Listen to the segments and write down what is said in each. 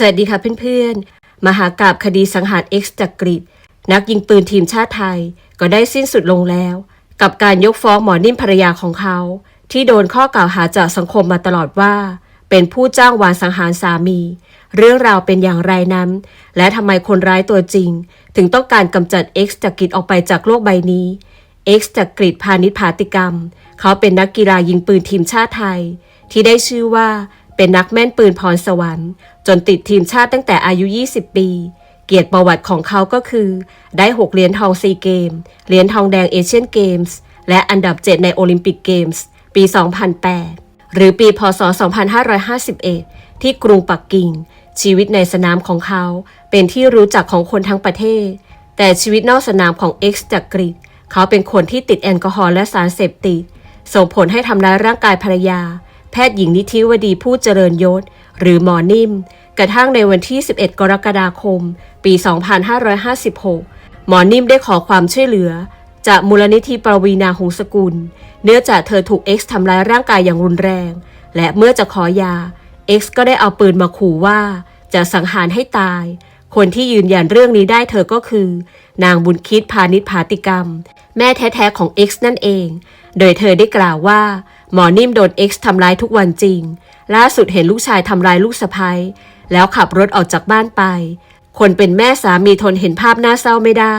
สวัสดีค่ะเพื่อนๆ มหากาบคดีสังหาร X จากกรีฑนักยิงปืนทีมชาติไทยก็ได้สิ้นสุดลงแล้ว กับการยกฟ้องหมอนิ่มภรรยาของเขา ที่โดนข้อกล่าวหาจากสังคมมาตลอดว่า เป็นผู้จ้างวานสังหารสามี เรื่องราวเป็นอย่างไรนั้น และทำไมคนร้ายตัวจริง ถึงต้องการกำจัด X จากกรีฑออกไปจากโลกใบนี้ X จากกรีฑพาณิชพาติกรรม เขาเป็นนักกีฬายิงปืนทีมชาติไทย ที่ได้ชื่อว่าเป็นนักแม่นปืนพรสวรรค์ จนติดทีมชาติตั้งแต่อายุ 20 ปี เกียรติประวัติของเขาก็คือ ได้ 6 เหรียญทองซีเกม เหรียญทองแดงเอเชียนเกมส์ และอันดับ 7 ในโอลิมปิกเกมส์ ปี 2008 หรือปี พศ 2551 ที่กรุงปักกิ่ง ชีวิตในสนามของเขา เป็นที่รู้จักของคนทั้งประเทศ แต่ชีวิตนอกสนามของ X จากกรีฑเขาเป็นคนที่ติดแอลกอฮอล์และสารเสพติดส่งผลให้ทำร้ายร่างกายภรรยา แพทย์หญิงนิธิวดีผู้เจริญยศ หรือหมอนิ่ม กระทั่งในวันที่ 11 กรกฎาคม ปี 2556 หมอนิ่มได้ขอความช่วยเหลือ จากมูลนิธิปวีนาหงสกุล เนื่องจากเธอถูก X ทำร้ายร่างกายอย่างรุนแรง และเมื่อจะขอยา X ก็ได้เอาปืนมาขู่ว่าจะสังหารให้ตาย คนที่ยืนยันเรื่องนี้ได้เธอก็คือ นางบุญคิดพาณิชพาติกรรม แม่แท้ๆของ X นั่นเอง โดยเธอได้กล่าวว่า หมอนิ่มโดน X ทำร้ายทุกวันจริง ล่าสุดเห็นลูกชายทำร้ายลูกสะพ้ยแล้วขับรถออกจากบ้านไป คนเป็นแม่สามีทนเห็นภาพน่าเศร้าไม่ได้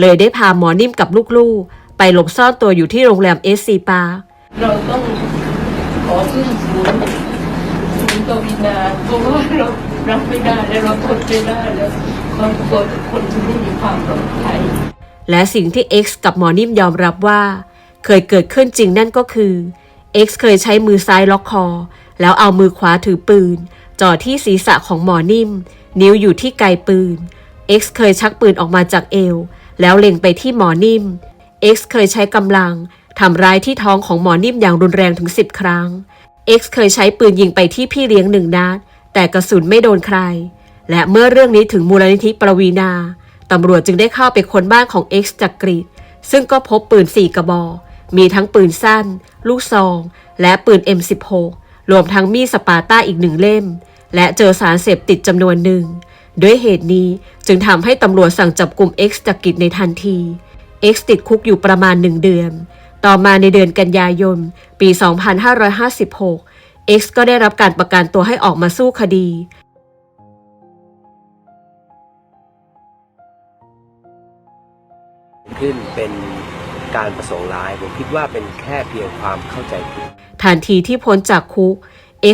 เลยได้พาหมอนิ่มกับลูกๆ ไปหลบซ่อนตัวอยู่ที่โรงแรมเอสซีปาร์เราต้องขอขึ้นศูนย์ศูนย์กวินาเพราะว่าเรารับไม่ได้และเราทนไม่ได้แล้วเรากลัวคนที่ไม่มีความปลอดภัยและสิ่งที่ X กับหมอนิ่มยอมรับว่า เคยเกิดขึ้นจริงนั่นก็คือ X เคยใช้มือซ้ายล็อกคอ แล้วเอามือขวาถือปืน จ่อที่ศีรษะของหมอนิ่ม นิ้วอยู่ที่ไกปืน X เคยชักปืนออกมาจากเอว แล้วเล็งไปที่หมอนิ่ม X เคยใช้กำลังทำร้ายที่ท้องของหมอนิ่มอย่างรุนแรงถึง10ครั้ง X เคยใช้ปืนยิงไปที่พี่เลี้ยงหนึ่งนัด แต่กระสุนไม่โดนใคร และเมื่อเรื่องนี้ถึงมูลนิธิปรวีนาตำรวจจึงได้เข้าไปค้นบ้านของ X จากกรีฑซึ่งก็พบปืนสี่กระบอก มีทั้งปืนสั้น ลูกซอง และปืน M16 รวมทั้งมีดสปาต้าอีกหนึ่งเล่ม และเจอสารเสพติดจำนวนหนึ่ง ด้วยเหตุนี้จึงทำให้ตำรวจสั่งจับกลุ่ม X จากกิจในทันที X ติดคุกอยู่ประมาณหนึ่งเดือน ต่อมาในเดือนกันยายน ปี 2556 X ก็ได้รับการประกันตัวให้ออกมาสู้คดีขึ้นเป็นการประสงค์ร้ายผมคิดว่าเป็นแค่เพียงความเข้าใจผิด ทันทีที่พ้นจากคุก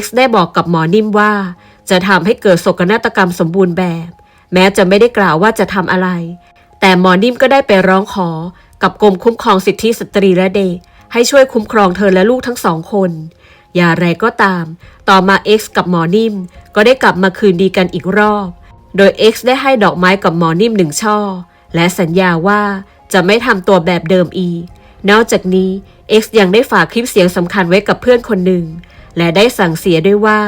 X ได้บอกกับหมอนิ่มว่า จะทำให้เกิดโศกนาฏกรรมสมบูรณ์แบบ แม้จะไม่ได้กล่าวว่าจะทำอะไร แต่หมอนิ่มก็ได้ไปร้องขอ กับกรมคุ้มครองสิทธิสตรีและเด็ก ให้ช่วยคุ้มครองเธอและลูกทั้งสองคนอย่างไรก็ตาม ต่อมา X กับหมอนิ่ม ก็ได้กลับมาคืนดีกันอีกรอบ โดย X ได้ให้ดอกไม้กับหมอนิ่มหนึ่งช่อ และสัญญาว่าจะไม่ทำตัวแบบเดิมอีก นอกจากนี้ X ยังได้ฝากคลิปเสียงสำคัญไว้กับเพื่อนคนหนึ่ง และได้สั่งเสียด้วยว่า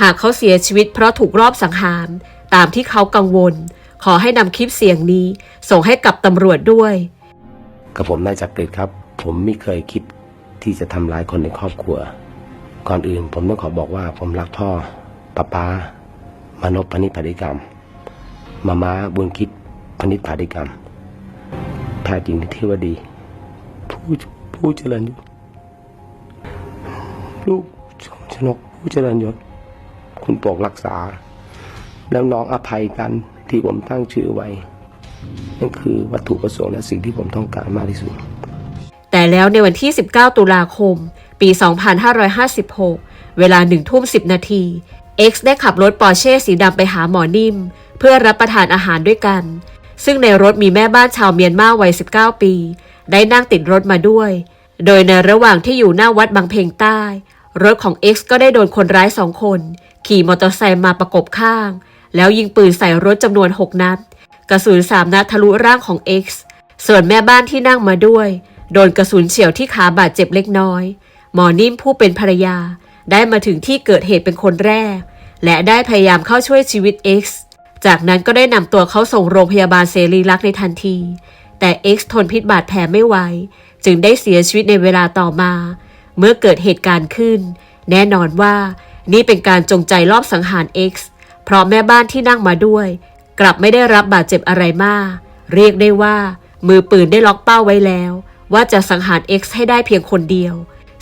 หากเขาเสียชีวิตเพราะถูกรอบสังหาร ตามที่เขากังวล ขอให้นำคลิปเสียงนี้ ส่งให้กับตำรวจด้วย กับผมนายจักริดครับ ผมไม่เคยคิดที่จะทำร้ายคนในครอบครัว ก่อนอื่นผมต้องขอบอกว่าผมรักพ่อป้าป้ามานพพนิษฐพฤติกรรม มาม้าบุญคิดพนิษฐพฤติกรรมแพทย์หญิงนิธิวดีผู้ ผู้เจริญยศลูกชนกผู้เจริญยศคุณโปรกรักษา แล้วน้องอภัยกันที่ผมตั้งชื่อไว้นั่นคือวัตถุประสงค์และสิ่งที่ผมต้องการมากที่สุด แต่แล้วในวันที่ 19 ตุลาคม ปี 2556 เวลา1ทุ่ม10 นาที X ได้ขับรถปอร์เช่สีดำไปหาหมอนิ่ม เพื่อรับประทานอาหารด้วยกัน ซึ่งในรถมีแม่บ้านชาวเมียนมาวัย 19 ปี ได้นั่งติดรถมาด้วย โดยในระหว่างที่อยู่หน้าวัดบางเพลงใต้ รถของ X ก็ได้โดนคนร้ายสองคน ขี่มอเตอร์ไซค์มาประกบข้าง แล้วยิงปืนใส่รถจำนวน 6 นัด กระสุนสามนัดทะลุร่างของ X ส่วนแม่บ้านที่นั่งมาด้วย โดนกระสุนเฉียวที่ขาบาดเจ็บเล็กน้อย หมอนิ่มผู้เป็นภรรยา ได้มาถึงที่เกิดเหตุเป็นคนแรก และได้พยายามเข้าช่วยชีวิต X จากนั้นก็ได้นำตัวเขาส่งโรงพยาบาลเสรีรักษ์ในทันที แต่ X ทนพิษบาดแผลไม่ไหวจึงได้เสียชีวิตในเวลาต่อมา เมื่อเกิดเหตุการณ์ขึ้น แน่นอนว่านี่เป็นการจงใจลอบสังหาร X เพราะแม่บ้านที่นั่งมาด้วย กลับไม่ได้รับบาดเจ็บอะไรมาก เรียกได้ว่า มือปืนได้ล็อกเป้าไว้แล้ว ว่าจะสังหาร X ให้ได้เพียงคนเดียว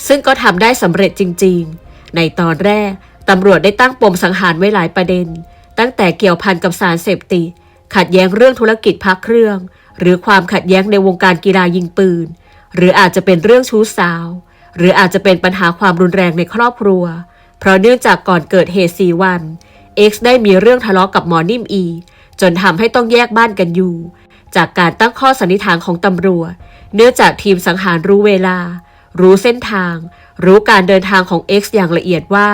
ซึ่งก็ทำได้สำเร็จจริง ๆ ในตอนแรกตำรวจได้ตั้งปมสังหารไว้หลายประเด็น ตั้งแต่เกี่ยวพันกับสารเสพติดขัดแย้งเรื่องธุรกิจพักเครื่อง หรือความขัดแย้งในวงการกีฬายิงปืน หรืออาจจะเป็นเรื่องชู้สาว หรืออาจจะเป็นปัญหาความรุนแรงในครอบครัว เพราะเนื่องจากก่อนเกิดเหตุ4วัน X ได้มีเรื่องทะเลาะกับหมอนิ่มอี จนทำให้ต้องแยกบ้านกันอยู่ จากการตั้งข้อสันนิษฐานของตำรวจ เนื่องจากทีมสังหารรู้เวลา รู้เส้นทาง รู้การเดินทางของ X อย่างละเอียดว่า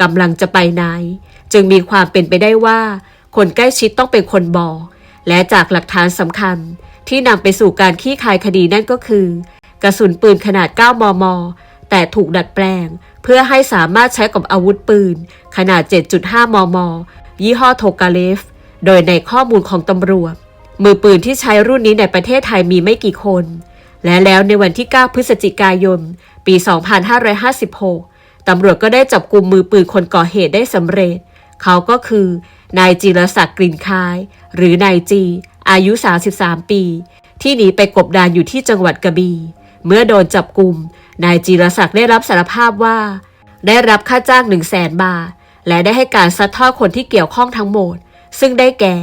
กำลังจะไปไหน จึงมีความเป็นไปได้ว่า คนใกล้ชิดต้องเป็นคนบอก และจากหลักฐานสำคัญที่นำไปสู่การขี้คายคดีนั่นก็คือ กระสุนปืนขนาด 9 มม แต่ถูกดัดแปลง เพื่อให้สามารถใช้กับอาวุธปืน ขนาด 7.5 มม ยี่ห้อโทกาเลฟ โดยในข้อมูลของตำรวจ มือปืนที่ใช้รุ่นนี้ในประเทศไทยมีไม่กี่คน และแล้วในวันที่ 9 พฤศจิกายน ปี 2556 ตำรวจก็ได้จับกลุ่มมือปืนคนก่อเหตุได้สำเร็จ เขาก็คือ นายจิรศักดิ์กลิ่นคาย หรือนายจี อายุ 33 ปี ที่หนีไปกบดานอยู่ที่จังหวัดกระบี่เมื่อโดนจับกลุ่มนายจิรศักดิ์ได้รับสารภาพว่า ได้รับค่าจ้าง1 0 0 0 0แสนบาท และได้ให้การซัดทอดคนที่เกี่ยวข้องทั้งหมด ซึ่งได้แก่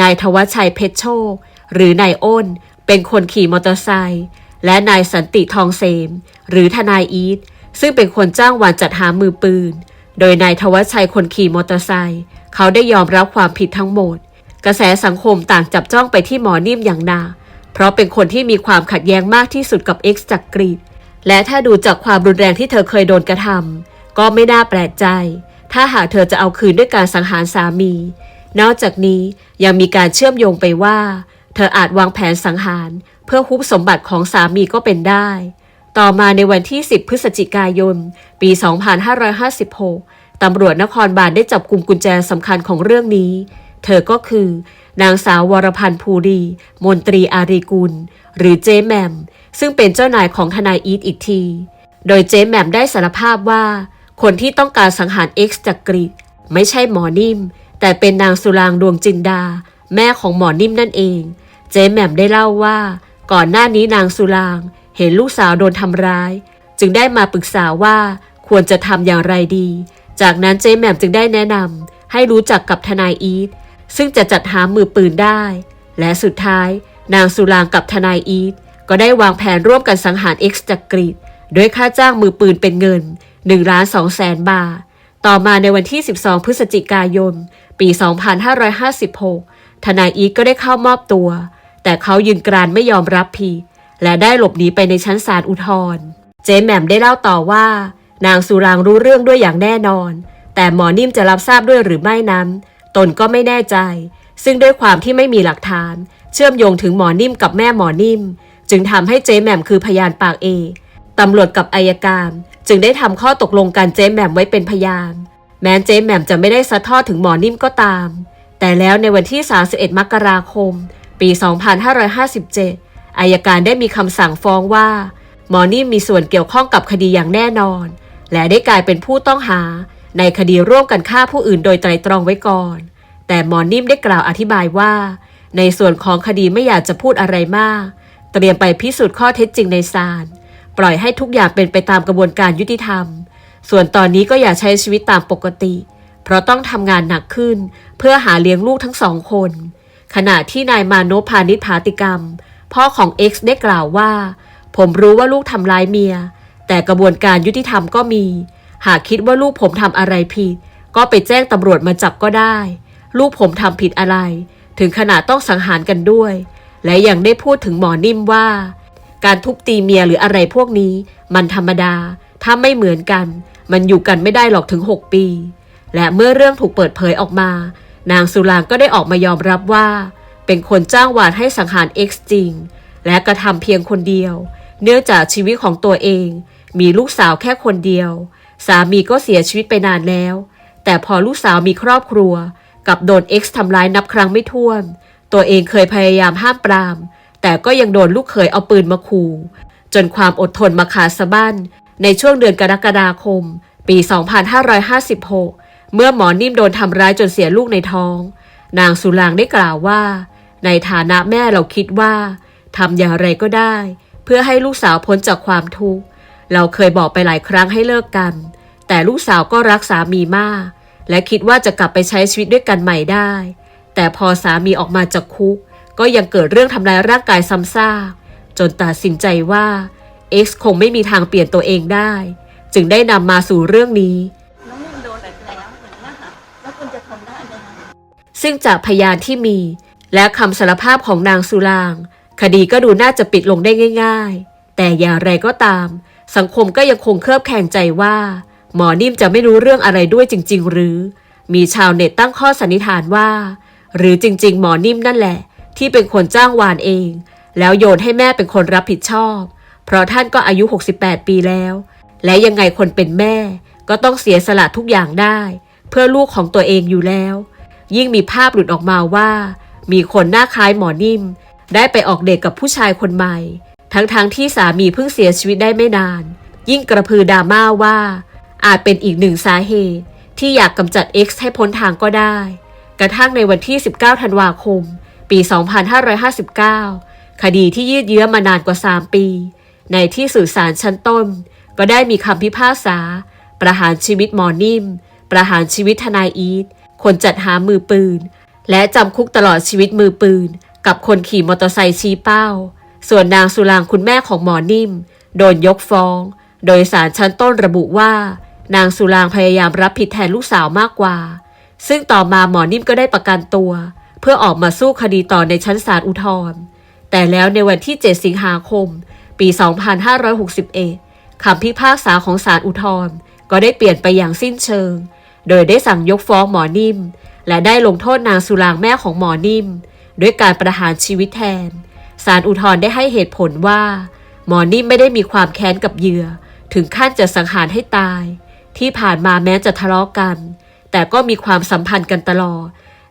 นายทวัชชัยเพชรโชค หรือนายอ้น เป็นคนขี่มอเตอร์ไซค์และนายสันติทองเสม หรือทนายอีทซึ่งเป็นคนจ้างวานจัดหามือปืน โดยนายทวัชชัยคนขี่มอเตอร์ไซค์ เขาได้ยอมรับความผิดทั้งหมด กระแสสังคมต่างจับจ้องไปที่หมอนิ่มอย่างนักเพราะเป็นคนที่มีความขัดแย้งมากที่สุดกับ X จักกรีดและถ้าดูจากความรุนแรงที่เธอเคยโดนกระทำก็ไม่น่าแปลกใจ ถ้าหากเธอจะเอาคืนด้วยการสังหารสามี นอกจากนี้ยังมีการเชื่อมโยงไปว่า เธออาจวางแผนสังหาร เพื่อฮุบสมบัติของสามีก็เป็นได้ ต่อมาในวันที่ 10 พฤศจิกายน ปี 2556 ตำรวจนครบาลได้จับกลุ่มกุญแจสำคัญของเรื่องนี้ เธอก็คือนางสาววรพันธ์ภูรีมนตรีอารีกุล หรือเจ๊แมม ซึ่งเป็นเจ้านายของทนายอีทอีกที โดยเจ๊แมมได้สารภาพว่า คนที่ต้องการสังหาร X จากกรีกไม่ใช่หมอนิ่ม แต่เป็นนางสุรางดวงจินดา แม่ของหมอนิ่มนั่นเอง เจ๊แหม่มได้เล่าว่า ก่อนหน้านี้นางสุราง เห็นลูกสาวโดนทำร้าย จึงได้มาปรึกษาว่าควรจะทำอย่างไรดี จากนั้นเจแหม่มจึงได้แนะนำให้รู้จักกับทนายอีทซึ่งจะจัดหามือปืนได้ และสุดท้าย นางสุรางกับทนายอีทก็ได้วางแผนร่วมกันสังหาร X จากกรีดด้วยค่าจ้างมือปืนเป็นเงิน1ล้าน2แสนบาท ต่อมาในวันที่ 12 พฤศจิกายน ปี 2556 ทนายอีทก็ได้เข้ามอบตัว แต่เขายืนกรานไม่ยอมรับผิดและได้หลบหนีไปในชั้นศาลอุทธรณ์เจแหม่มได้เล่าต่อว่า นางสุรางรู้เรื่องด้วยอย่างแน่นอน แต่หมอนิ่มจะรับทราบด้วยหรือไม่นั้น ตนก็ไม่แน่ใจ ซึ่งด้วยความที่ไม่มีหลักฐาน เชื่อมโยงถึงหมอนิ่มกับแม่หมอนิ่ม จึงทำให้เจ๊แหม่มคือพยานปากเอกตำรวจกับอายการจึงได้ทำข้อตกลงกันเจ๊แหม่มไว้เป็นพยาน แม้เจ๊แหม่มจะไม่ได้ซัดทอดถึงหมอนิ่มก็ตาม แต่แล้วในวันที่ 31 มกราคม ปี 2557 อายการได้มีคำสั่งฟ้องว่า หมอนิ่มมีส่วนเกี่ยวข้องกับคดีอย่างแน่นอน และได้กลายเป็นผู้ต้องหา ในคดีร่วมกันฆ่าผู้อื่นโดยไตรตรองไว้ก่อน แต่หมอนิ่มได้กล่าวอธิบายว่า ในส่วนของคดีไม่อยากจะพูดอะไรมาก เตรียมไปพิสูจน์ข้อเท็จจริงในศาลปล่อยให้ทุกอย่างเป็นไปตามกระบวนการยุติธรรม ส่วนตอนนี้ก็อย่าใช้ชีวิตตามปกติ เพราะต้องทำงานหนักขึ้น เพื่อหาเลี้ยงลูกทั้งสองคน ขณะที่นายมานพพานิชผาติกรรม พ่อของ X ได้กล่าวว่า ผมรู้ว่าลูกทำร้ายเมีย แต่กระบวนการยุติธรรมก็มี หากคิดว่าลูกผมทำอะไรผิด ก็ไปแจ้งตำรวจมาจับก็ได้ ลูกผมทำผิดอะไร ถึงขนาดต้องสังหารกันด้วย และยังได้พูดถึงหมอนิ่มว่า การทุบตีเมียหรืออะไรพวกนี้ มันธรรมดา ถ้าไม่เหมือนกัน มันอยู่กันไม่ได้หรอกถึง 6 ปี และเมื่อเรื่องถูกเปิดเผยออกมา นางสุรางก็ได้ออกมายอมรับว่า เป็นคนจ้างวานให้สังหาร X จริง และกระทำเพียงคนเดียว เนื่องจากชีวิตของตัวเอง มีลูกสาวแค่คนเดียว สามีก็เสียชีวิตไปนานแล้ว แต่พอลูกสาวมีครอบครัว กับโดน X ทำร้ายนับครั้งไม่ถ้วน ตัวเองเคยพยายามห้ามปราม แต่ก็ยังโดนลูกเขยเอาปืนมาขู่ จนความอดทนมาขาดสะบั้น ในช่วงเดือนกรกฎาคม ปี 2556 เมื่อหมอนิ่มโดนทำร้ายจนเสียลูกในท้อง นางสุรางได้กล่าวว่า ในฐานะแม่เราคิดว่าทำอย่างไรก็ได้ เพื่อให้ลูกสาวพ้นจากความทุกข์ เราเคยบอกไปหลายครั้งให้เลิกกัน แต่ลูกสาวก็รักสามีมาก และคิดว่าจะกลับไปใช้ชีวิตด้วยกันใหม่ได้ แต่พอสามีออกมาจากคุก ก็ยังเกิดเรื่องทำร้ายร่างกายซ้ำซากจนตัดสินใจว่า X คงไม่มีทางเปลี่ยนตัวเองได้ จึงได้นำมาสู่เรื่องนี้น้องนิ่มโดนแบบแล้วอย่างนี้ยค่ะแล้วคุณจะทำได้ไหมคะซึ่งจากพยานที่มี และคำสารภาพของนางสุราง คดีก็ดูน่าจะปิดลงได้ง่าย ๆ แต่อย่างไรก็ตาม สังคมก็ยังคงเคลือบแคลงใจว่า หมอนิ่มจะไม่รู้เรื่องอะไรด้วยจริง ๆ หรือ มีชาวเน็ตตั้งข้อสันนิษฐานว่า หรือจริง ๆ หมอนิ่มนั่นแหละ ที่เป็นคนจ้างวานเอง แล้วโยนให้แม่เป็นคนรับผิดชอบ เพราะท่านก็อายุ 68 ปีแล้ว และยังไงคนเป็นแม่ ก็ต้องเสียสละทุกอย่างได้ เพื่อลูกของตัวเองอยู่แล้ว ยิ่งมีภาพหลุดออกมาว่า มีคนหน้าคล้ายหมอนิ่ม ได้ไปออกเดทกับผู้ชายคนใหม่ ทั้งๆทที่สามีเพิ่งเสียชีวิตได้ไม่นาน ยิ่งกระพือดราม่าว่า อาจเป็นอีกหนึ่งสาเหตุ ที่อยากกำจัด X ให้พ้นทางก็ได้ กระทั่งในวันที่ 19 ธันวาคม ปี 2559 คดีที่ยืดเยื้อมานานกว่า 3 ปี ในที่สุดศาลชั้นต้น ก็ได้มีคำพิพากษา ประหารชีวิตหมอนิ่ม ประหารชีวิตทนายอีทคนจัดหามือปืน และจำคุกตลอดชีวิตมือปืน กับคนขี่มอเตอร์ไซค์ชี้เป้า ส่วนนางสุรางคุณแม่ของหมอนิ่ม โดนยกฟ้อง โดยสารชั้นต้นระบุว่า นางสุรางพยายามรับผิดแทนลูกสาวมากกว่า ซึ่งต่อมาหมอนิ่มก็ได้ประกันตัว เพื่อออกมาสู้คดีต่อในชั้นศาลอุทธรณ์แต่แล้วในวันที่ 7 สิงหาคม ปี 2561คำพิพากษาของศาลอุทธรณ์ก็ได้เปลี่ยนไปอย่างสิ้นเชิง โดยได้สั่งยกฟ้องหมอนิ่ม และได้ลงโทษนางสุรางแม่ของหมอนิ่ม ด้วยการประหารชีวิตแทน ศาลอุทธรณ์ได้ให้เหตุผลว่า หมอนิ่มไม่ได้มีความแค้นกับเหยื่อ ถึงขั้นจะสังหารให้ตาย ที่ผ่านมาแม้จะทะเลาะกัน แต่ก็มีความสัมพันธ์กันตลอด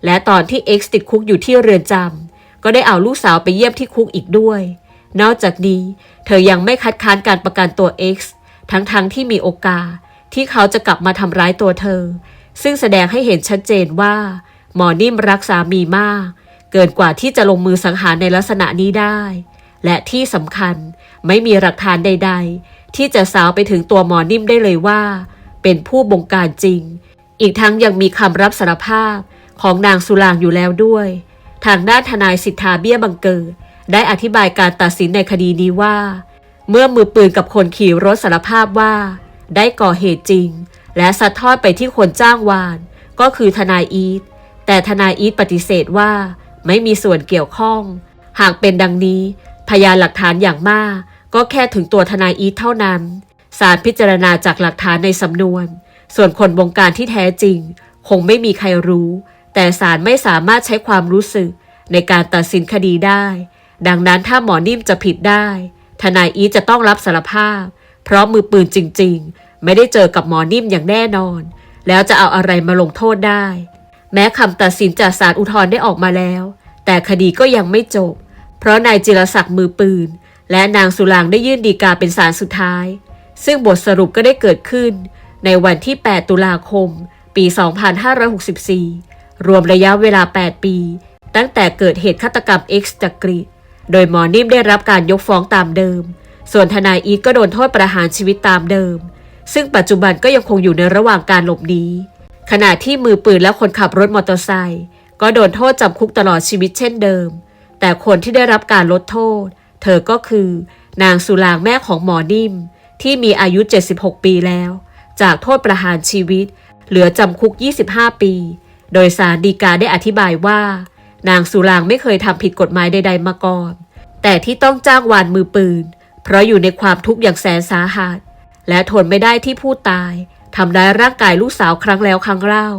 และตอนที่ X ติดคุกอยู่ที่เรือนจำก็ได้เอาลูกสาวไปเยี่ยมที่คุกอีกด้วย นอกจากนี้ เธอยังไม่คัดค้านการประกันตัว X ทั้งๆทที่มีโอกาส ที่เขาจะกลับมาทำร้ายตัวเธอ ซึ่งแสดงให้เห็นชัดเจนว่า หมอนิ่มรักสามีมาก เกินกว่าที่จะลงมือสังหารในลักษณะนี้ได้ และที่สำคัญไม่มีหลักฐานใด ๆ ที่จะสาวไปถึงตัวหมอนิ่มได้เลยว่า เป็นผู้บงการจริง อีกทั้งยังมีคำรับสารภาพของนางสุรางอยู่แล้วด้วย ทางด้านทนายสิทธาเบี้ยบังเกิดได้อธิบายการตัดสินในคดีนี้ว่า เมื่อมือปืนกับคนขี่รถสารภาพว่า ได้ก่อเหตุจริง และซัดทอดไปที่คนจ้างวาน ก็คือทนายอีทแต่ทนายอีทปฏิเสธว่า ไม่มีส่วนเกี่ยวข้อง หากเป็นดังนี้ พยานหลักฐานอย่างมาก ก็แค่ถึงตัวทนายอีทเท่านั้นศาลพิจารณาจากหลักฐานในสำนวน ส่วนคนบงการที่แท้จริง คงไม่มีใครรู้ แต่ศาลไม่สามารถใช้ความรู้สึกในการตัดสินคดีได้ ดังนั้นถ้าหมอนิ่มจะผิดได้ ทนายอีทจะต้องรับสารภาพ เพราะมือปืนจริง ๆ ไม่ได้เจอกับหมอนิ่มอย่างแน่นอน แล้วจะเอาอะไรมาลงโทษได้ แม้คำตัดสินจากศาลอุทธรณ์ได้ออกมาแล้ว แต่คดีก็ยังไม่จบ เพราะนายจิรศักดิ์มือปืน และนางสุรางได้ยื่นดีกาเป็นศาลสุดท้าย ซึ่งบทสรุปก็ได้เกิดขึ้น ในวันที่ 8 ตุลาคม ปี 2564 รวมระยะเวลา 8 ปี ตั้งแต่เกิดเหตุฆาตกรรม X จักรีโดยหมอนิ่มได้รับการยกฟ้องตามเดิม ส่วนทนายอีทก็โดนโทษประหารชีวิตตามเดิม ซึ่งปัจจุบันก็ยังคงอยู่ในระหว่างการหลบหนี ขณะที่มือปืนและคนขับรถมอเตอร์ไซค์ก็โดนโทษจำคุกตลอดชีวิตเช่นเดิม แต่คนที่ได้รับการลดโทษ เธอก็คือ นางสุรางแม่ของหมอนิ่ม ที่มีอายุ 76 ปีแล้ว จากโทษประหารชีวิต เหลือจำคุก 25 ปี โดยสารดีกาได้อธิบายว่า นางสุรางไม่เคยทำผิดกฎหมายใดๆมาก่อน แต่ที่ต้องจ้างวานมือปืน เพราะอยู่ในความทุกข์อย่างแสนสาหัส และทนไม่ได้ที่ผู้ตาย ทำร้ายร่างกายลูกสาวครั้งแล้วครั้งเล่า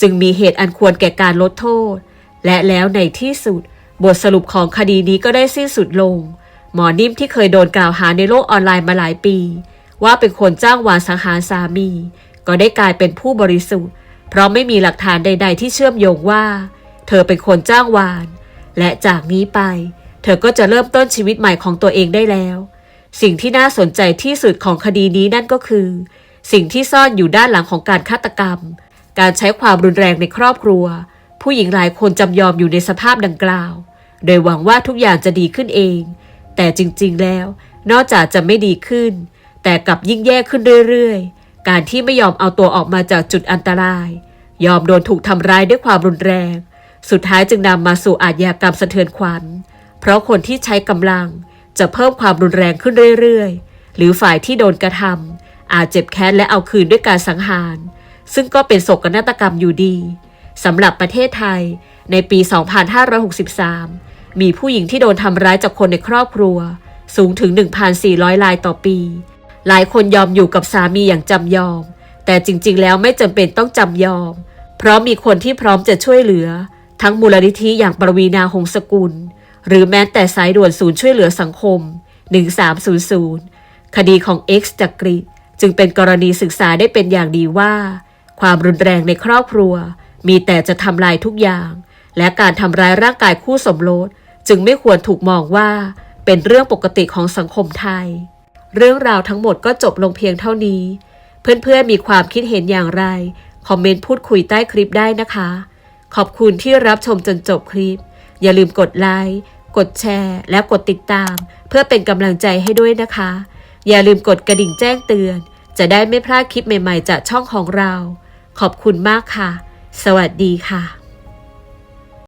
จึงมีเหตุอันควรแก่การลดโทษ และแล้วในที่สุด บทสรุปของคดีนี้ก็ได้สิ้นสุดลง หมอนิ่มที่เคยโดนกล่าวหาในโลกออนไลน์มาหลายปี ว่าเป็นคนจ้างวานสังหารสามี ก็ได้กลายเป็นผู้บริสุทธิ์ เพราะไม่มีหลักฐานใด ๆ ที่เชื่อมโยงว่า เธอเป็นคนจ้างวาน และจากนี้ไป เธอก็จะเริ่มต้นชีวิตใหม่ของตัวเองได้แล้ว สิ่งที่น่าสนใจที่สุดของคดีนี้นั่นก็คือ สิ่งที่ซ่อนอยู่ด้านหลังของการฆาตกรรม การใช้ความรุนแรงในครอบครัว ผู้หญิงหลายคนจำยอมอยู่ในสภาพดังกล่าว โดยหวังว่าทุกอย่างจะดีขึ้นเอง แต่จริงๆแล้ว นอกจากจะไม่ดีขึ้น แต่กลับยิ่งแย่ขึ้นเรื่อยๆ การที่ไม่ยอมเอาตัวออกมาจากจุดอันตราย ยอมโดนถูกทำร้ายด้วยความรุนแรง สุดท้ายจึงนำมาสู่อาชญากรรมสะเทือนขวัญ เพราะคนที่ใช้กำลังจะเพิ่มความรุนแรงขึ้นเรื่อยๆ หรือฝ่ายที่โดนกระทำ อาจเจ็บแค้นและเอาคืนด้วยการสังหาร ซึ่งก็เป็นโศกนาฏกรรมอยู่ดีสำหรับประเทศไทย ในปี 2563 มีผู้หญิงที่โดนทำร้ายจากคนในครอบครัว สูงถึง 1,400 รายต่อปี หลายคนยอมอยู่กับสามีอย่างจำยอม แต่จริง ๆ แล้วไม่จำเป็นต้องจำยอม เพราะมีคนที่พร้อมจะช่วยเหลือ ทั้งมูลนิธิอย่างปรวีนาหงสกุล หรือแม้แต่สายด่วนศูนย์ช่วยเหลือสังคม 1300 คดีของ X จักริด จึงเป็นกรณีศึกษาได้เป็นอย่างดีว่า ความรุนแรงในครอบครัว มีแต่จะทำลายทุกอย่าง และการทำร้ายร่างกายคู่สมรสจึงไม่ควรถูกมองว่าเป็นเรื่องปกติของสังคมไทย เรื่องราวทั้งหมดก็จบลงเพียงเท่านี้ เพื่อนๆมีความคิดเห็นอย่างไร คอมเมนต์พูดคุยใต้คลิปได้นะคะ ขอบคุณที่รับชมจนจบคลิป อย่าลืมกดไลค์กดแชร์ และกดติดตาม เพื่อเป็นกำลังใจให้ด้วยนะคะ อย่าลืมกดกระดิ่งแจ้งเตือน จะได้ไม่พลาดคลิปใหม่ๆจากช่องของเรา ขอบคุณมากค่ะ สวัสดีค่ะ